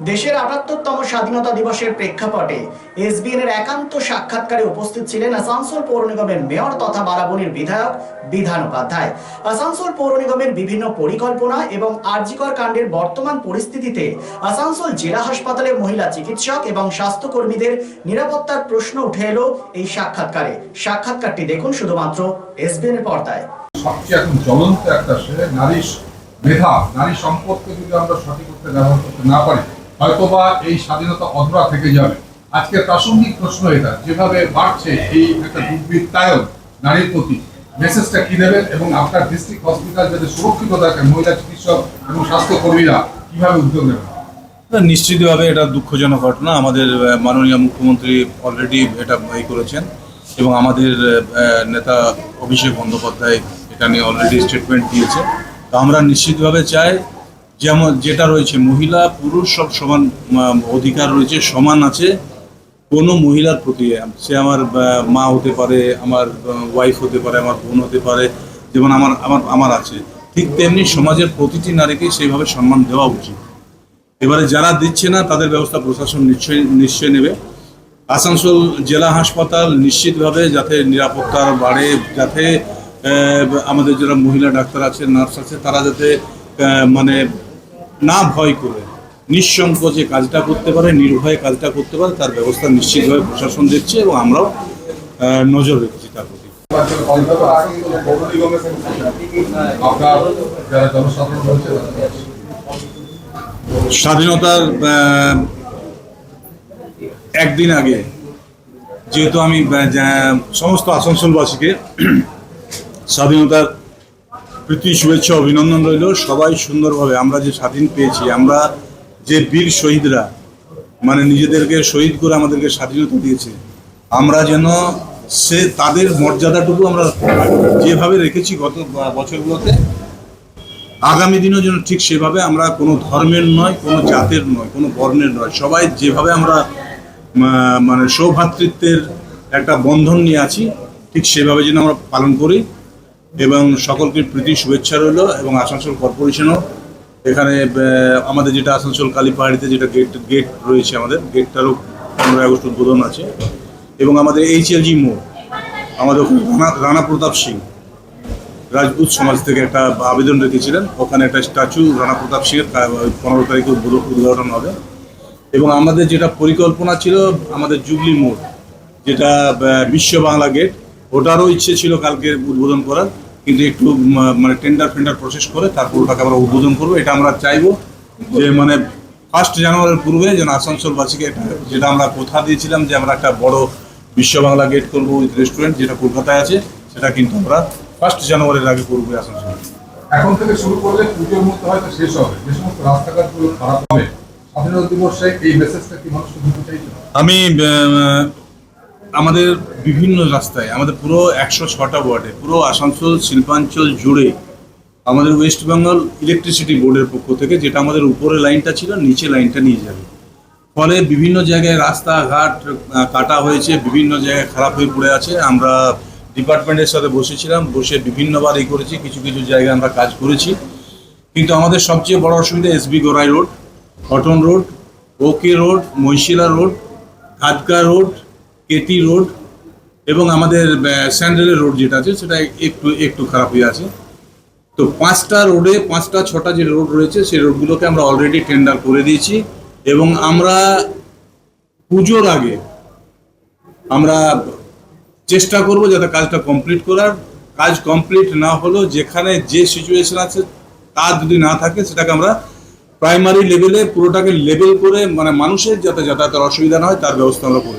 দেশের আটাত্তরতম স্বাধীনতা দিবসের প্রেক্ষাপটে এসবিএন এর একান্ত সাক্ষাৎকারে উপস্থিত ছিলেন আসানসোল পৌর নিগমের মেয়র তথা বারাবণীর বিধায়ক বিধান উপাধ্যায়। আসানসোল পৌর নিগমের বিভিন্ন পরিকল্পনা এবং আরজিকর কাণ্ডের বর্তমান পরিস্থিতিতে আসানসোল জেলা হাসপাতালে মহিলা চিকিৎসক এবং স্বাস্থ্যকর্মীদের নিরাপত্তার প্রশ্ন উঠে এলো এই সাক্ষাৎকারে। সাক্ষাৎকারটি দেখুন শুধুমাত্র এসবিএন এর পর্দায়। সবচেয়ে এখন জ্বলন্ত একটা নারী মেধা, নারী সম্পদকে যদি আমরা সঠিক করতে ব্যবহার করতে না পারি হয়তোবা এই স্বাধীনতা অধরা থেকে যাবে। আজকে প্রাসঙ্গিক প্রশ্ন এটা, যেভাবে বাড়ছে এই একটা দুর্বৃত্তায়ন, নারীর প্রতি, মেসেজটা কি দেবেন এবং আপনার ডিস্ট্রিক্ট হসপিটাল যাতে সুরক্ষিত থাকে, মহিলা চিকিৎসক এবং স্বাস্থ্যকর্মীরা কীভাবে উদ্যোগ নেবেন? নিশ্চিতভাবে এটা দুঃখজনক ঘটনা। আমাদের মাননীয় মুখ্যমন্ত্রী অলরেডি এটা ভয় করেছেন এবং আমাদের নেতা অভিষেক বন্দ্যোপাধ্যায় এটা নিয়ে অলরেডি স্টেটমেন্ট দিয়েছে। তো আমরা নিশ্চিতভাবে চাই যেমন যেটা রয়েছে, মহিলা, পুরুষ সব সমান অধিকার রয়েছে, সমান আছে। কোনো মহিলার প্রতি, সে আমার মা হতে পারে, আমার ওয়াইফ হতে পারে, আমার বোন হতে পারে, যেমন আমার আমার আমার আছে। ঠিক তেমনি সমাজের প্রতিটি নারীকে সেইভাবে সম্মান দেওয়া উচিত। এবারে যারা দিচ্ছে না, তাদের ব্যবস্থা প্রশাসন নিশ্চয়ই নিশ্চয় নেবে। আসানসোল জেলা হাসপাতাল নিশ্চিতভাবে যাতে নিরাপত্তার বাড়ে, যাতে আমাদের যারা মহিলা ডাক্তার আছে, নার্স আছে, তারা যাতে মানে না ভয় করে। নিঃসংকোচে কাজটা করতে পারে, নির্ভয়ে কাজটা করতে পারে, তার ব্যবস্থা নিশ্চিতভাবে প্রশাসন দিচ্ছে এবং আমরাও নজর রেখেছি তার প্রতি। স্বাধীনতার একদিন আগে, যেহেতু আমি সমস্ত আসানসোলবাসীকে স্বাধীনতার প্রীতি, শুভেচ্ছা, অভিনন্দন রইল। সবাই সুন্দরভাবে আমরা যে স্বাধীন পেয়েছি, আমরা যে বীর শহীদরা মানে নিজেদেরকে শহীদ করে আমাদেরকে স্বাধীনতা দিয়েছে, আমরা যেন সে তাদের মর্যাদাটুকু আমরা যেভাবে রেখেছি গত বছরগুলোতে, আগামী দিনেও যেন ঠিক সেভাবে আমরা কোনো ধর্মের নয়, কোনো জাতের নয়, কোনো বর্ণের নয়, সবাই যেভাবে আমরা মানে সৌভ্রাতৃত্বের একটা বন্ধন নিয়ে আছি, ঠিক সেভাবে যেন আমরা পালন করি। এবং সকলকে প্রীতি, শুভেচ্ছা রইল এবং আসানসোল কর্পোরেশনও এখানে আমাদের যেটা আসানসোল কালীপাহাড়িতে যেটা গেট গেট রয়েছে আমাদের গেটটারও পনেরোই আগস্ট উদ্বোধন আছে। এবং আমাদের এইচএলজি মোড়, আমাদের রানা রানা প্রতাপ সিং, রাজপুত সমাজ থেকে একটা আবেদন রেখেছিলেন। ওখানে একটা স্ট্যাচু রানা প্রতাপ সিংয়ের পনেরো তারিখে উদ্বোধন হবে। এবং আমাদের যেটা পরিকল্পনা ছিল, আমাদের জুবলি মোড়, যেটা বিশ্ব বাংলা গেট ওটারও ইচ্ছে ছিল কালকে উদ্বোধন করার। কিন্তু একটু মানে টেন্ডার ফেন্ডার প্রসেস করে তারপর ওটাকে আমরা উদ্বোধন করব। এটা আমরা চাইব যে মানে ফার্স্ট জানুয়ারির পূর্বে যেন আসানসোলবাসীকে একটা যেটা আমরা কথা দিয়েছিলাম যে আমরা একটা বড় বিশ্ব বাংলা গেট করব উইথ রেস্টুরেন্ট যেটা কলকাতায় আছে সেটা কিন্তু আমরা ফার্স্ট জানুয়ারির আগে করব আসানসোল। এখন থেকে শুরু করলে পুজোর মধ্যে হয়তো শেষ হবে। যে সমস্ত রাস্তাঘাটগুলো খারাপ হবে স্বাধীনতা দিবসে এই মেসেজটা কি মানুষকে দিতে আমি আমাদের বিভিন্ন রাস্তায়, আমাদের পুরো একশো ছটা ওয়ার্ডে, পুরো আসানসোল, শিল্পাঞ্চল জুড়ে আমাদের ওয়েস্ট বেঙ্গল ইলেকট্রিসিটি বোর্ডের পক্ষ থেকে যেটা আমাদের উপরে লাইনটা ছিল, নিচে লাইনটা নিয়ে যাবে। ফলে বিভিন্ন জায়গায় রাস্তাঘাট কাটা হয়েছে, বিভিন্ন জায়গায় খারাপ হয়ে পড়ে আছে। আমরা ডিপার্টমেন্টের সাথে বসেছিলাম, বসে বিভিন্নবার এই করেছি, কিছু কিছু জায়গায় আমরা কাজ করেছি। কিন্তু আমাদের সবচেয়ে বড় অসুবিধা SB Gorai road cotton road OK road Mahishila road Khadka road KT road এবং আমাদের স্যান্ডেলের রোড যেটা আছে, সেটা একটু একটু খারাপ হয়ে আছে। তো পাঁচটা রোডে, পাঁচটা, ছটা যে রোড রয়েছে, সেই রোডগুলোকে আমরা অলরেডি টেন্ডার করে দিয়েছি এবং আমরা পুজোর আগে আমরা চেষ্টা করব যাতে কাজটা কমপ্লিট করার। কাজ কমপ্লিট না হলেও যেখানে যে সিচুয়েশন আছে, তা যদি না থাকে, সেটাকে আমরা প্রাইমারি লেভেলে পুরোটাকে লেভেল করে মানে মানুষের যাতে যাতায়াতের অসুবিধা না হয়, তার ব্যবস্থা আমরা করে